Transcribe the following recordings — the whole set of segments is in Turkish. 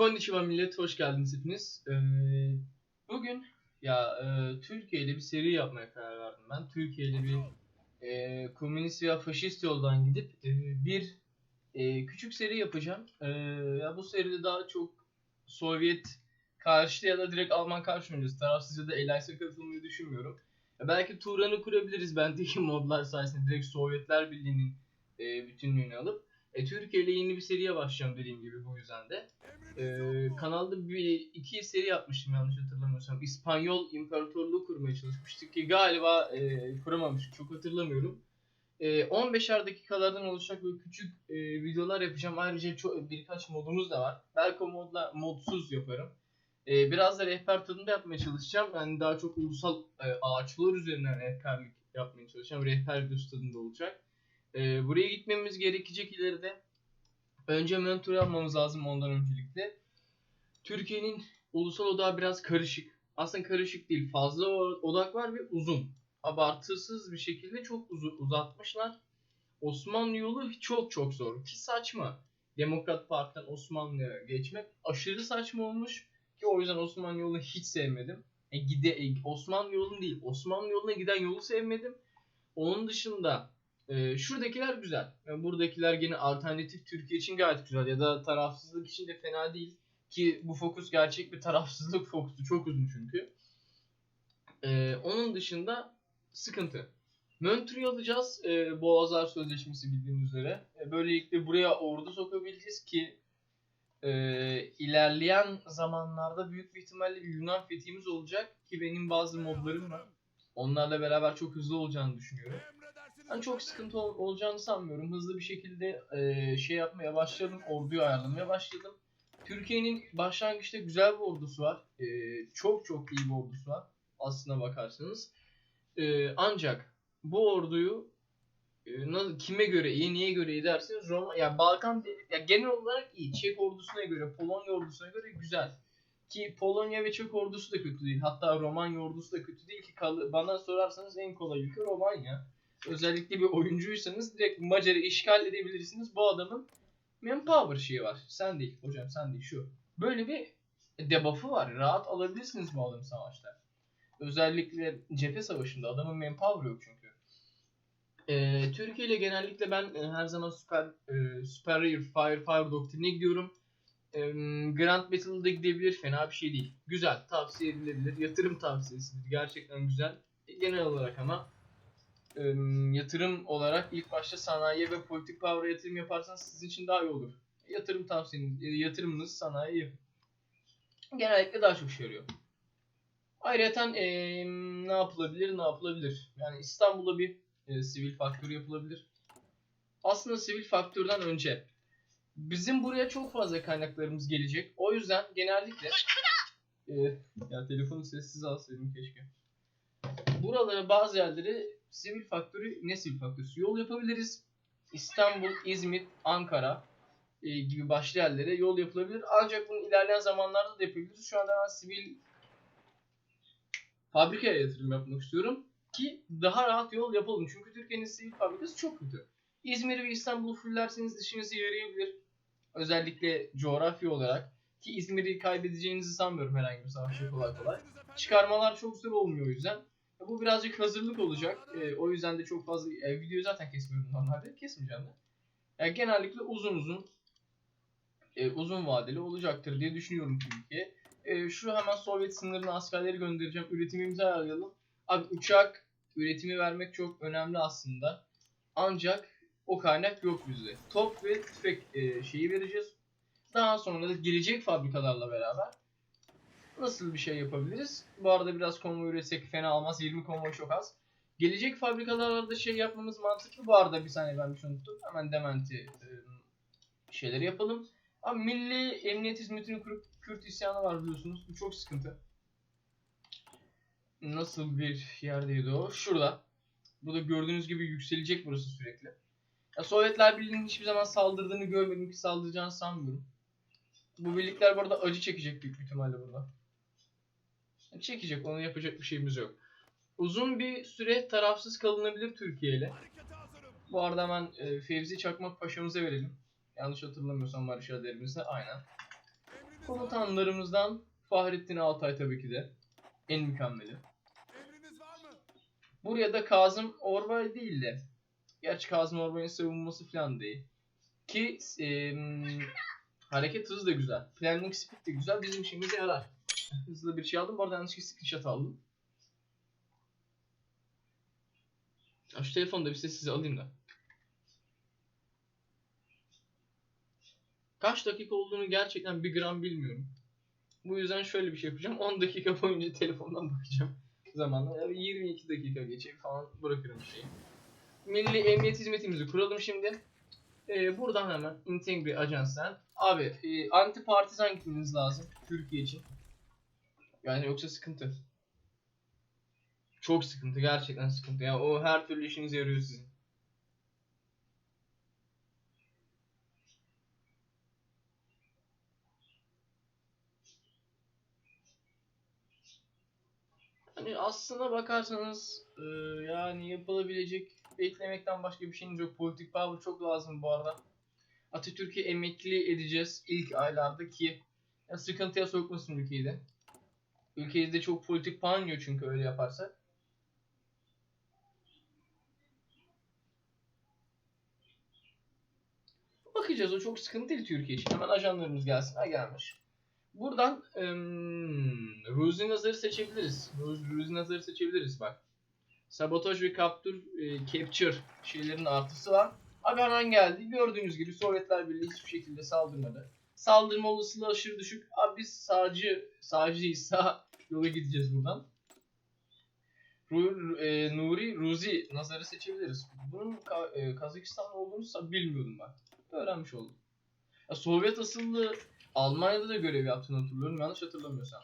Konnichiwa millet, hoş geldiniz hepiniz. Ee, bugün ya e, Türkiye ile bir seri yapmaya karar verdim ben. Türkiye ile bir e, komünist veya faşist yoldan gidip e, bir e, küçük seri yapacağım. E, ya bu seride daha çok Sovyet karşıtı ya da direkt Alman karşı oynayacağız. Tarafsız ya da Elias'a katılmayı düşünmüyorum. Ya belki Turan'ı kurabiliriz bendeki modlar sayesinde direkt Sovyetler Birliği'nin e, bütünlüğünü alıp. E, Türkiye yeni bir seriye başlayacağım dediğim gibi bu yüzden de. Ee, kanalda bir iki seri yapmıştım yanlış hatırlamıyorsam. İspanyol İmparatorluğu kurmaya çalışmıştık ki galiba e, kuramamıştık çok hatırlamıyorum. E, 15'er dakikalardan oluşacak böyle küçük e, videolar yapacağım. Ayrıca çok, birkaç modumuz da var. Belki modla modsuz yaparım. E, biraz da rehber tadında yapmaya çalışacağım. Yani daha çok ulusal e, ağaçlar üzerinden rehberlik yapmaya çalışacağım. Rehber videosu tadında olacak. E, buraya gitmemiz gerekecek ileride. Önce mentor yapmamız lazım ondan öncelikle. Türkiye'nin ulusal odağı biraz karışık. Aslında karışık değil. Fazla odak var ve uzun. Abartısız bir şekilde çok uz- uzatmışlar. Osmanlı yolu çok çok zor. Ki saçma. Demokrat Parti'den Osmanlı'ya geçmek aşırı saçma olmuş. Ki o yüzden Osmanlı yolunu hiç sevmedim. E, gide, e, Osmanlı yolunu değil. Osmanlı yoluna giden yolu sevmedim. Onun dışında ee, şuradakiler güzel. Yani buradakiler gene alternatif Türkiye için gayet güzel ya da tarafsızlık için de fena değil. Ki bu fokus gerçek bir tarafsızlık fokusu. Çok uzun çünkü. Ee, onun dışında sıkıntı. Montreux'u alacağız. Ee, Boğazlar Sözleşmesi bildiğiniz üzere. Ee, böylelikle buraya ordu sokabileceğiz ki e, ilerleyen zamanlarda büyük bir ihtimalle Yunan fethimiz olacak. Ki benim bazı modlarım var. Onlarla beraber çok hızlı olacağını düşünüyorum. Ben çok sıkıntı ol- olacağını sanmıyorum. Hızlı bir şekilde e, şey yapmaya başladım. Orduyu ayarlamaya başladım. Türkiye'nin başlangıçta güzel bir ordusu var. E, çok çok iyi bir ordusu var. Aslına bakarsanız. E, ancak bu orduyu e, nasıl, kime göre iyi, niye göre iyi derseniz Roma, ya Balkan ya genel olarak iyi. Çek ordusuna göre, Polonya ordusuna göre güzel. Ki Polonya ve Çek ordusu da kötü değil. Hatta Romanya ordusu da kötü değil ki bana sorarsanız en kolay ülke Romanya özellikle bir oyuncuysanız direkt Macar'ı işgal edebilirsiniz. Bu adamın manpower şeyi var. Sen değil hocam sen değil şu. Böyle bir debuff'ı var. Rahat alabilirsiniz bu adamı savaşta. Özellikle cephe savaşında adamın manpower yok çünkü. Ee, Türkiye ile genellikle ben e, her zaman süper e, superior fire fire doktrine gidiyorum. E, Grand Battle'da gidebilir. Fena bir şey değil. Güzel. Tavsiye edilebilir. Yatırım tavsiyesidir. Gerçekten güzel. Genel olarak ama yatırım olarak ilk başta sanayiye ve politik power'a yatırım yaparsanız sizin için daha iyi olur. Yatırım tavsiyeniz, e, yatırımınız yapın. Genellikle daha çok işe yarıyor. Ayrıca e, ne yapılabilir, ne yapılabilir? Yani İstanbul'da bir e, sivil faktör yapılabilir. Aslında sivil faktörden önce bizim buraya çok fazla kaynaklarımız gelecek. O yüzden genellikle e, ya telefonu sessiz alsaydım keşke. Buralara bazı yerleri sivil faktörü ne sivil faktörü? Yol yapabiliriz. İstanbul, İzmit, Ankara e, gibi başlı yerlere yol yapılabilir. Ancak bunu ilerleyen zamanlarda da yapabiliriz. Şu anda ben sivil fabrikaya yatırım yapmak istiyorum ki daha rahat yol yapalım. Çünkü Türkiye'nin sivil fabrikası çok kötü. İzmir ve İstanbul'u fullerseniz işinize yarayabilir. Özellikle coğrafi olarak. Ki İzmir'i kaybedeceğinizi sanmıyorum herhangi bir savaşta kolay kolay. Çıkarmalar çok zor olmuyor o yüzden. Bu birazcık hazırlık olacak. E, o yüzden de çok fazla e, videoyu zaten kesmiyorum normalde. Kesmeyeceğim de. Yani genellikle uzun uzun e, uzun vadeli olacaktır diye düşünüyorum Türkiye. E, şu hemen Sovyet sınırına askerleri göndereceğim. Üretimimizi ayarlayalım. Abi uçak üretimi vermek çok önemli aslında. Ancak o kaynak yok bizde. Top ve tüfek e, şeyi vereceğiz. Daha sonra da gelecek fabrikalarla beraber nasıl bir şey yapabiliriz? Bu arada biraz konvoy üretsek fena olmaz. 20 konvoy çok az. Gelecek fabrikalarda şey yapmamız mantıklı. Bu arada bir saniye ben bir şey unuttum. Hemen dementi e, şeyleri yapalım. Abi Milli Emniyet Hizmeti'nin kurup Kürt isyanı var biliyorsunuz. Bu çok sıkıntı. Nasıl bir yerdeydi o? Şurada. Bu da gördüğünüz gibi yükselecek burası sürekli. Ya Sovyetler Birliği'nin hiçbir zaman saldırdığını görmedim ki saldıracağını sanmıyorum. Bu birlikler bu arada acı çekecek büyük ihtimalle burada. Çekecek, onu yapacak bir şeyimiz yok. Uzun bir süre tarafsız kalınabilir Türkiye ile. Bu arada hemen e, Fevzi Çakmak Paşa'mıza verelim. Yanlış hatırlamıyorsam Marşal derimizde aynen. Komutanlarımızdan Fahrettin Altay tabii ki de. En mükemmeli. Buraya da Kazım Orbay değil de. Gerçi Kazım Orbay'ın savunması falan değil. Ki em, hareket hızı da güzel. Planning speed de güzel. Bizim işimize yarar. Hızlı bir şey aldım. Bu arada yanlışlıkla screenshot aldım. Ya şu telefonu da bir sessiz alayım da. Kaç dakika olduğunu gerçekten bir gram bilmiyorum. Bu yüzden şöyle bir şey yapacağım. 10 dakika boyunca telefondan bakacağım. Zamanla yani 22 dakika geçe falan bırakırım şeyi. Milli Emniyet Hizmetimizi kuralım şimdi. Ee, buradan hemen Integri Ajans'tan. Abi e, anti partizan gitmeniz lazım Türkiye için. Yani yoksa sıkıntı. Çok sıkıntı gerçekten sıkıntı. Ya o her türlü işinize yarıyor sizin. Hani aslına bakarsanız e, yani yapılabilecek beklemekten başka bir şeyiniz yok. Politik power çok lazım bu arada. Atatürk'ü emekli edeceğiz ilk aylarda ki ya sıkıntıya sokmasın ülkeyi de. Ülkeyi de çok politik puan yiyor çünkü öyle yaparsak. Bakacağız o çok sıkıntı değil Türkiye için. Hemen ajanlarımız gelsin. Ha gelmiş. Buradan ım, Ruzi Nazar'ı seçebiliriz. Ruz, Ruzi Nazar'ı seçebiliriz bak. Sabotaj ve capture, e, capture şeylerin artısı var. Hemen geldi. Gördüğünüz gibi Sovyetler Birliği hiçbir şekilde saldırmadı. Saldırma olasılığı aşırı düşük. Abi biz sağcı, sağcıyız. Sağ yola gideceğiz buradan. Ru, e, Nuri Ruzi Nazar'ı seçebiliriz. Bunun Ka- e, Kazakistan olduğunu bilmiyordum ben. Öğrenmiş oldum. Ya, Sovyet asıllı Almanya'da da görev yaptığını hatırlıyorum yanlış hatırlamıyorsam.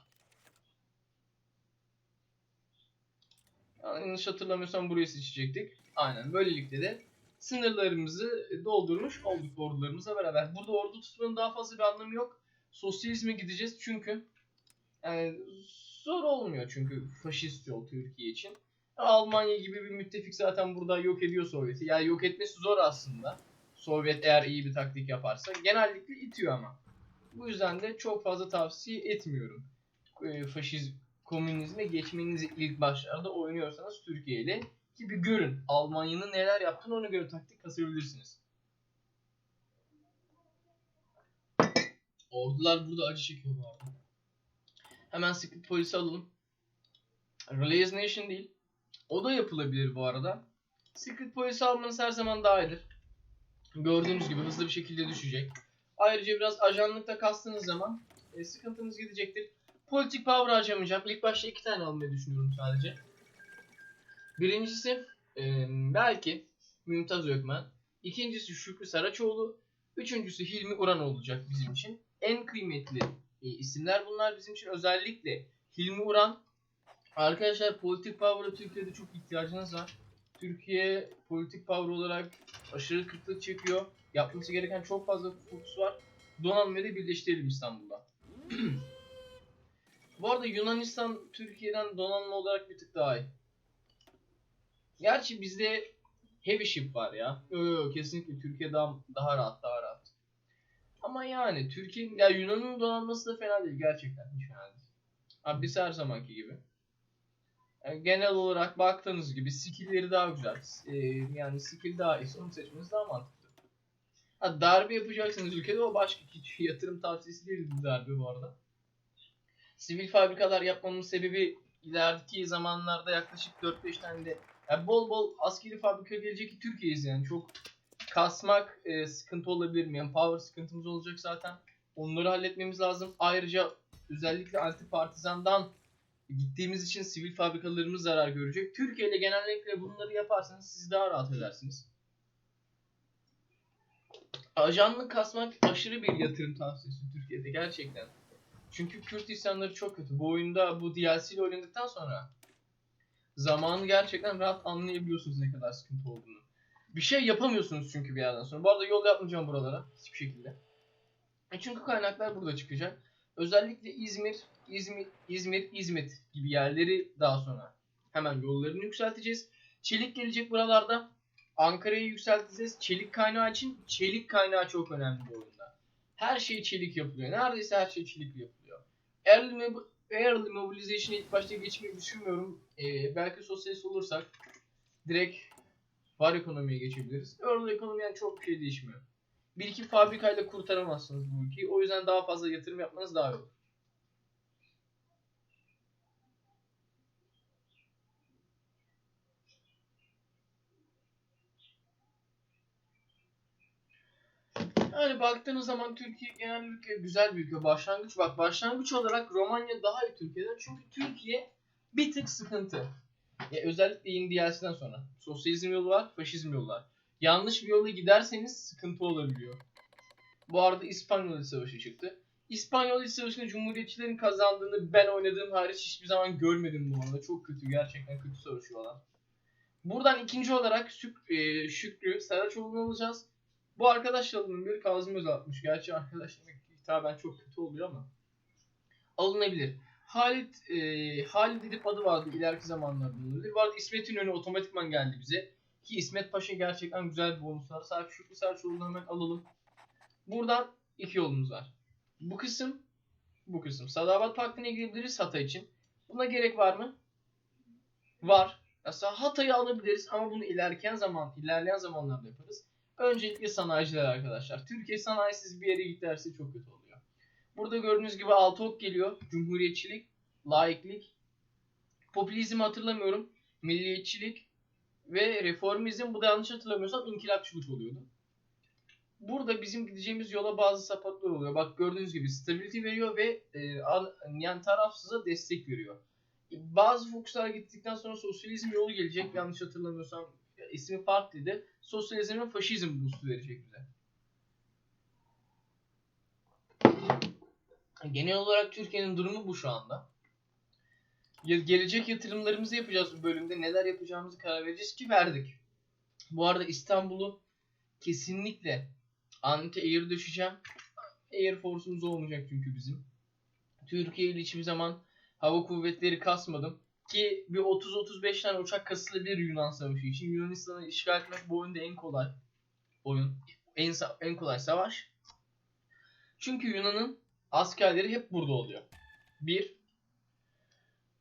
Yanlış hatırlamıyorsam burayı seçecektik. Aynen böylelikle de sınırlarımızı doldurmuş olduk ordularımızla beraber. Burada ordu tutmanın daha fazla bir anlamı yok. Sosyalizme gideceğiz çünkü yani zor olmuyor çünkü faşist yol Türkiye için. Almanya gibi bir müttefik zaten burada yok ediyor Sovyet'i. Yani yok etmesi zor aslında. Sovyet eğer iyi bir taktik yaparsa. Genellikle itiyor ama. Bu yüzden de çok fazla tavsiye etmiyorum. E, faşizm, komünizme geçmenizi ilk başlarda oynuyorsanız Türkiye ile ki bir görün. Almanya'nın neler yaptığını ona göre taktik kasabilirsiniz. Ordular burada acı çekiyor bu arada. Hemen sıkıp polisi alalım. Relays Nation değil. O da yapılabilir bu arada. Secret polisi almanız her zaman daha iyidir. Gördüğünüz gibi hızlı bir şekilde düşecek. Ayrıca biraz ajanlıkta kastığınız zaman e, sıkıntınız gidecektir. Politik power harcamayacağım. İlk başta iki tane almayı düşünüyorum sadece. Birincisi e, belki Mümtaz Ökmen. İkincisi Şükrü Saraçoğlu. Üçüncüsü Hilmi Uran olacak bizim için. En kıymetli e, isimler bunlar bizim için. Özellikle Hilmi Uran. Arkadaşlar politik power'a Türkiye'de çok ihtiyacınız var. Türkiye politik power olarak aşırı kıtlık çekiyor. Yapması gereken çok fazla fokus var. Donanmayı da birleştirelim İstanbul'da. Bu arada Yunanistan Türkiye'den donanma olarak bir tık daha iyi. Gerçi bizde heavy ship var ya. Yo yo kesinlikle Türkiye daha, daha rahat daha rahat. Ama yani Türkiye ya Yunan'ın donanması da fena değil gerçekten hiç fena değil. Abi biz her zamanki gibi. Yani genel olarak baktığınız gibi skill'leri daha güzel. Ee, yani skill daha iyi. Onu seçmeniz daha mantıklı. Ha, darbe yapacaksınız ülkede o başka hiç yatırım tavsiyesi değil bu darbe bu arada. Sivil fabrikalar yapmamın sebebi ileriki zamanlarda yaklaşık 4-5 tane de yani bol bol askeri fabrika gelecek ki Türkiye'yiz yani çok kasmak e, sıkıntı olabilir mi? Yani power sıkıntımız olacak zaten. Onları halletmemiz lazım. Ayrıca özellikle anti partizandan gittiğimiz için sivil fabrikalarımız zarar görecek. Türkiye'de genellikle bunları yaparsanız siz daha rahat edersiniz. Ajanlık kasmak aşırı bir yatırım tavsiyesi Türkiye'de gerçekten. Çünkü Kürt isyanları çok kötü. Bu oyunda bu DLC ile oynadıktan sonra zamanı gerçekten rahat anlayabiliyorsunuz ne kadar sıkıntı olduğunu. Bir şey yapamıyorsunuz çünkü bir yerden sonra. Bu arada yol yapmayacağım buralara hiçbir şekilde. E çünkü kaynaklar burada çıkacak. Özellikle İzmir, İzmir, İzmir, İzmit gibi yerleri daha sonra hemen yollarını yükselteceğiz. Çelik gelecek buralarda. Ankara'yı yükselteceğiz. Çelik kaynağı için çelik kaynağı çok önemli bu oyunda. Her şey çelik yapılıyor. Neredeyse her şey çelik yapılıyor. Mob- early mobilization'a ilk başta geçmeyi düşünmüyorum. Ee, belki sosyalist olursak direkt var ekonomiye geçebiliriz. Early ekonomi yani çok bir şey değişmiyor. Bir iki fabrikayla kurtaramazsınız bu ülkeyi. O yüzden daha fazla yatırım yapmanız daha iyi olur. Yani baktığınız zaman Türkiye genellikle güzel bir ülke. Başlangıç bak başlangıç olarak Romanya daha iyi Türkiye'den. Çünkü Türkiye bir tık sıkıntı. Ya özellikle yeni sonra. Sosyalizm yolu var, faşizm yolu var. Yanlış bir yola giderseniz sıkıntı olabiliyor. Bu arada İspanyol Savaşı çıktı. İspanyol İç Savaşı'nda Cumhuriyetçilerin kazandığını ben oynadığım hariç hiçbir zaman görmedim bu arada. Çok kötü, gerçekten kötü savaşıyorlar. Buradan ikinci olarak Şük- e, Şükrü Saraçoğlu'nu alacağız. Bu arkadaşlarının bir Kazım Öz atmış. Gerçi arkadaş demek hitaben çok kötü oluyor ama. Alınabilir. Halit, e, Halit Edip adı vardı ileriki zamanlarda olabilir. Bu arada İsmet İnönü otomatikman geldi bize. Ki İsmet Paşa gerçekten güzel bir bonuslar sahip. Şükrü Saraçoğlu'nu hemen alalım. Buradan iki yolumuz var. Bu kısım, bu kısım. Sadabat Paktı'na girebiliriz Hatay için. Buna gerek var mı? Var. Mesela Hatay'ı alabiliriz ama bunu ilerleyen zaman, ilerleyen zamanlarda yaparız. Öncelikle sanayiciler arkadaşlar. Türkiye sanayisiz bir yere giderse çok kötü oluyor. Burada gördüğünüz gibi altı ok geliyor. Cumhuriyetçilik, laiklik, popülizm hatırlamıyorum. Milliyetçilik ve reformizm. Bu da yanlış hatırlamıyorsam inkılapçılık oluyordu. Burada bizim gideceğimiz yola bazı sapatlar oluyor. Bak gördüğünüz gibi stability veriyor ve e, an- yani tarafsıza destek veriyor. Bazı fokuslar gittikten sonra sosyalizm yolu gelecek. Yanlış hatırlamıyorsam ismi farklıydı. Sosyalizm ve faşizm boost'u verecek bize. Genel olarak Türkiye'nin durumu bu şu anda. Gelecek yatırımlarımızı yapacağız bu bölümde. Neler yapacağımızı karar vereceğiz ki verdik. Bu arada İstanbul'u kesinlikle anti air düşeceğim. Air Force'umuz olmayacak çünkü bizim. Türkiye ile hiçbir zaman hava kuvvetleri kasmadım. Ki bir 30-35 tane uçak kasılabilir Yunan Savaşı için. Yunanistan'ı işgal etmek bu oyunda en kolay oyun. En, en kolay savaş. Çünkü Yunan'ın askerleri hep burada oluyor. Bir,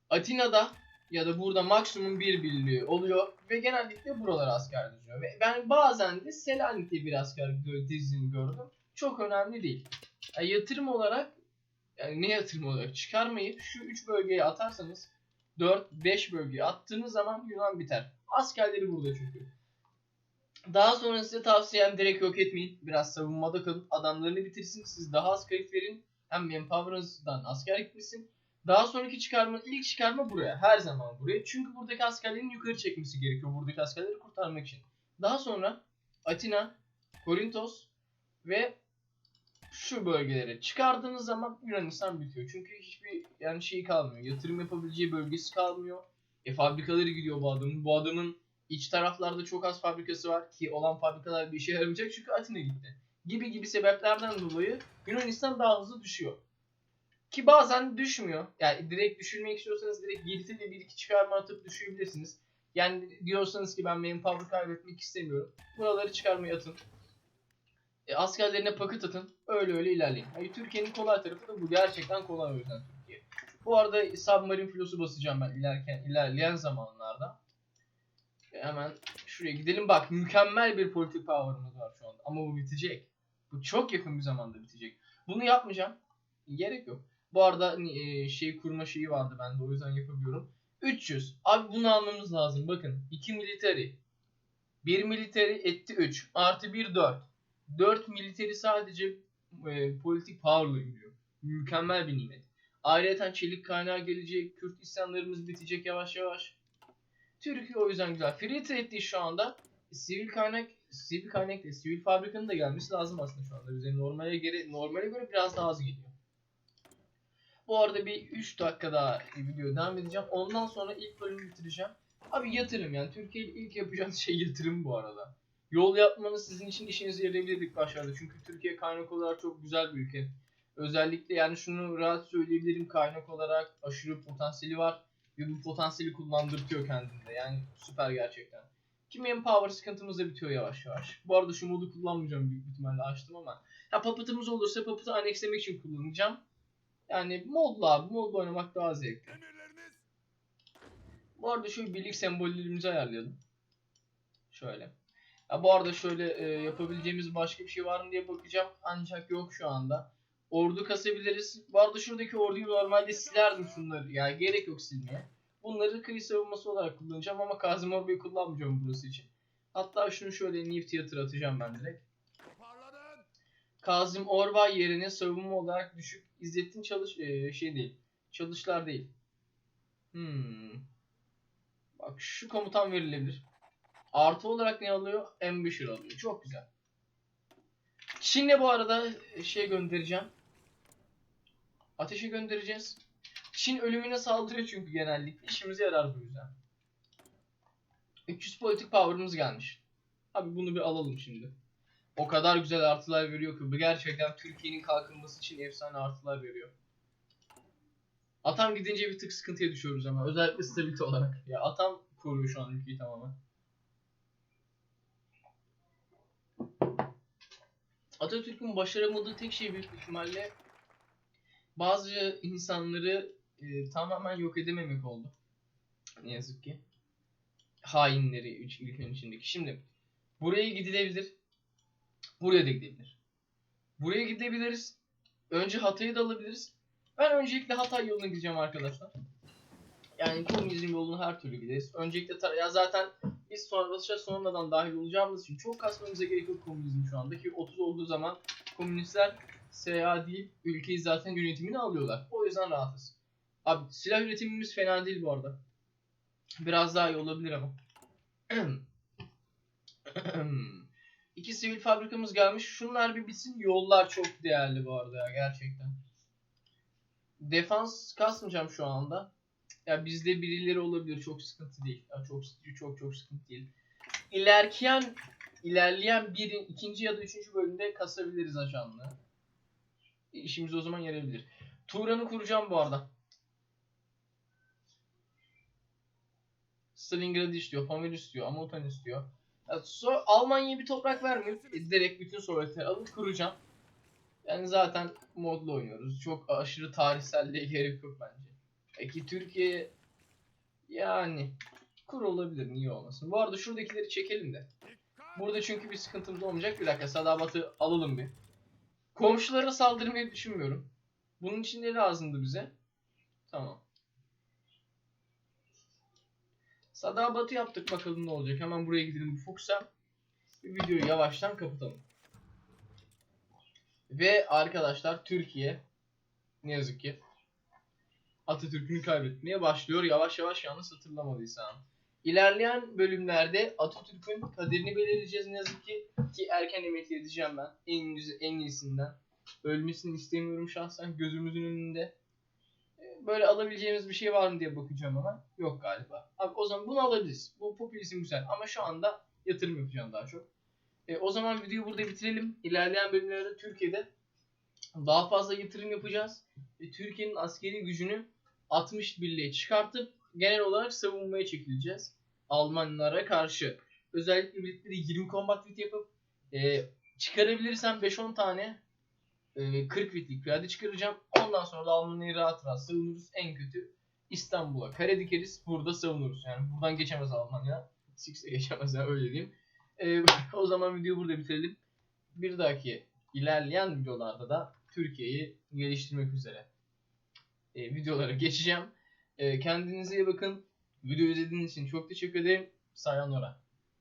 Atina'da ya da burada maksimum bir birliği oluyor ve genellikle buralara asker diziyor. Ve ben bazen de Selanik'te bir asker dizini gördüm. Çok önemli değil. Yani yatırım olarak yani ne yatırım olarak çıkarmayıp şu 3 bölgeye atarsanız 4-5 bölgeye attığınız zaman Yunan biter. Askerleri burada çünkü. Daha sonra size tavsiyem direkt yok etmeyin. Biraz savunmada kalın. Adamlarını bitirsin. Siz daha az kayıp verin. Hem manpower'ınızdan asker gitmesin. Daha sonraki çıkarma, ilk çıkarma buraya. Her zaman buraya. Çünkü buradaki askerlerin yukarı çekmesi gerekiyor. Buradaki askerleri kurtarmak için. Daha sonra Atina, Korintos ve şu bölgelere çıkardığınız zaman Yunanistan bitiyor. Çünkü hiçbir yani şey kalmıyor. Yatırım yapabileceği bölgesi kalmıyor. E fabrikaları gidiyor bu adamın. Bu adamın iç taraflarda çok az fabrikası var ki olan fabrikalar bir işe yaramayacak çünkü Atina gitti. Gibi gibi sebeplerden dolayı Yunanistan daha hızlı düşüyor. Ki bazen düşmüyor. Yani direkt düşürmek istiyorsanız direkt Girit'e bir iki çıkarma atıp düşürebilirsiniz. Yani diyorsanız ki ben manpower kaybetmek istemiyorum. Buraları çıkarmaya atın. E, askerlerine paket atın. Öyle öyle ilerleyin. Yani Türkiye'nin kolay tarafı da bu. Gerçekten kolay o yüzden Türkiye. Bu arada submarine filosu basacağım ben ilerken, ilerleyen zamanlarda. E, hemen şuraya gidelim. Bak mükemmel bir politik power'ımız var şu anda. Ama bu bitecek. Bu çok yakın bir zamanda bitecek. Bunu yapmayacağım. Gerek yok. Bu arada e, şey kurma şeyi vardı bende o yüzden yapabiliyorum. 300. Abi bunu almamız lazım. Bakın 2 military. 1 military etti 3. Artı 1 4. 4 military sadece e, politik power'la yürüyor. Mükemmel bir nimet. Ayrıca çelik kaynağı gelecek. Kürt isyanlarımız bitecek yavaş yavaş. Türkiye o yüzden güzel. Free trade şu anda. Sivil kaynak sivil kaynak değil, sivil fabrikanın da gelmesi lazım aslında şu anda. Bize normale göre normale göre biraz daha az geliyor. Bu arada bir 3 dakika daha video devam edeceğim. Ondan sonra ilk bölümü bitireceğim. Abi yatırım yani. Türkiye'de ilk yapacağınız şey yatırım bu arada. Yol yapmanız sizin için işinize yarayabilir ilk başlarda. Çünkü Türkiye kaynak olarak çok güzel bir ülke. Özellikle yani şunu rahat söyleyebilirim kaynak olarak aşırı potansiyeli var. Ve bu potansiyeli kullandırtıyor kendinde. Yani süper gerçekten. Ki manpower sıkıntımız da bitiyor yavaş yavaş. Bu arada şu modu kullanmayacağım büyük ihtimalle açtım ama Ha papıtımız olursa papıtı annekslemek için kullanacağım. Yani modla abi modla oynamak daha zevkli. Bu arada şöyle birlik sembollerimizi ayarlayalım. Şöyle. Ya bu arada şöyle e, yapabileceğimiz başka bir şey var mı diye bakacağım. Ancak yok şu anda. Ordu kasabiliriz. Bu arada şuradaki orduyu normalde silerdim şunları. Yani gerek yok silmeye. Bunları kıyı savunması olarak kullanacağım ama Kazım Orbay'ı kullanmayacağım burası için. Hatta şunu şöyle New Theater atacağım ben direkt. Kazım Orbay yerine savunma olarak düşük İzzettin çalış e, şey değil. Çalışlar değil. Hmm. Bak şu komutan verilebilir. Artı olarak ne alıyor? Ambusher alıyor. Çok güzel. Çin'le bu arada şey göndereceğim. Ateşe göndereceğiz. Çin ölümüne saldırıyor çünkü genellikle. İşimize yarar bu yüzden. 300 politik power'ımız gelmiş. Abi bunu bir alalım şimdi. O kadar güzel artılar veriyor ki bu gerçekten Türkiye'nin kalkınması için efsane artılar veriyor. Atam gidince bir tık sıkıntıya düşüyoruz ama özellikle stabilite olarak. Ya atam koruyor şu an ülkeyi tamamen. Atatürk'ün başaramadığı tek şey büyük ihtimalle bazı insanları e, tamamen yok edememek oldu. Ne yazık ki. Hainleri ülkenin içindeki. Şimdi buraya gidilebilir. Buraya da gidebilir. Buraya gidebiliriz. Önce Hatay'ı da alabiliriz. Ben öncelikle Hatay yoluna gideceğim arkadaşlar. Yani komünizm yolunu her türlü gideriz. Öncelikle ya zaten biz sonrasında sonradan dahil olacağımız için çok kasmamıza gerek yok komünizm şu anda ki 30 olduğu zaman komünistler SA değil ülkeyi zaten yönetimini alıyorlar. O yüzden rahatız. Abi silah üretimimiz fena değil bu arada. Biraz daha iyi olabilir ama. İki sivil fabrikamız gelmiş. Şunlar bir bitsin. Yollar çok değerli bu arada ya gerçekten. Defans kasmayacağım şu anda. Ya bizde birileri olabilir çok sıkıntı değil. Ya çok çok çok sıkıntı değil. İlerleyen ilerleyen birin ikinci ya da üçüncü bölümde kasabiliriz ajanlığı. İşimiz o zaman yarayabilir. Turan'ı kuracağım bu arada. Stalingrad istiyor, Pamir istiyor, Amutan istiyor. Ya so Almanya'ya bir toprak vermiyor. E, direkt bütün Sovyetleri alıp kuracağım. Yani zaten modlu oynuyoruz. Çok aşırı tarihselliğe gerek yok bence. Peki Türkiye yani kur olabilir niye olmasın. Bu arada şuradakileri çekelim de. Burada çünkü bir sıkıntımız olmayacak. Bir dakika Sadabat'ı alalım bir. Komşulara saldırmayı düşünmüyorum. Bunun için ne lazımdı bize? Tamam. Sadabat'ı yaptık bakalım ne olacak. Hemen buraya gidelim Fuchs'a. Videoyu yavaştan kapatalım. Ve arkadaşlar Türkiye ne yazık ki Atatürk'ünü kaybetmeye başlıyor. Yavaş yavaş yanlış hatırlamadıysam. İlerleyen bölümlerde Atatürk'ün kaderini belirleyeceğiz ne yazık ki. Ki erken emekli edeceğim ben. En, güzel, en iyisinden. Ölmesini istemiyorum şahsen gözümüzün önünde. Ee, Böyle alabileceğimiz bir şey var mı diye bakacağım ama yok galiba. Abi o zaman bunu alabiliriz. Bu popülizm güzel ama şu anda yatırım yapacağım daha çok. E, o zaman videoyu burada bitirelim. İlerleyen bölümlerde Türkiye'de daha fazla yatırım yapacağız. Ve Türkiye'nin askeri gücünü 60 birliğe çıkartıp genel olarak savunmaya çekileceğiz. Almanlara karşı. Özellikle birlikleri 20 combat fit yapıp e, çıkarabilirsem 5-10 tane e, 40 fitlik piyade çıkaracağım. Ondan sonra da Almanya'yı rahat rahat savunuruz. En kötü İstanbul'a kare dikeriz. Burada savunuruz. Yani buradan geçemez Almanya. Six'e geçemez yani öyle diyeyim. E, o zaman videoyu burada bitirelim. Bir dahaki ilerleyen videolarda da Türkiye'yi geliştirmek üzere e, videolara geçeceğim. E, kendinize iyi bakın. Video izlediğiniz için çok teşekkür ederim. Sayonara.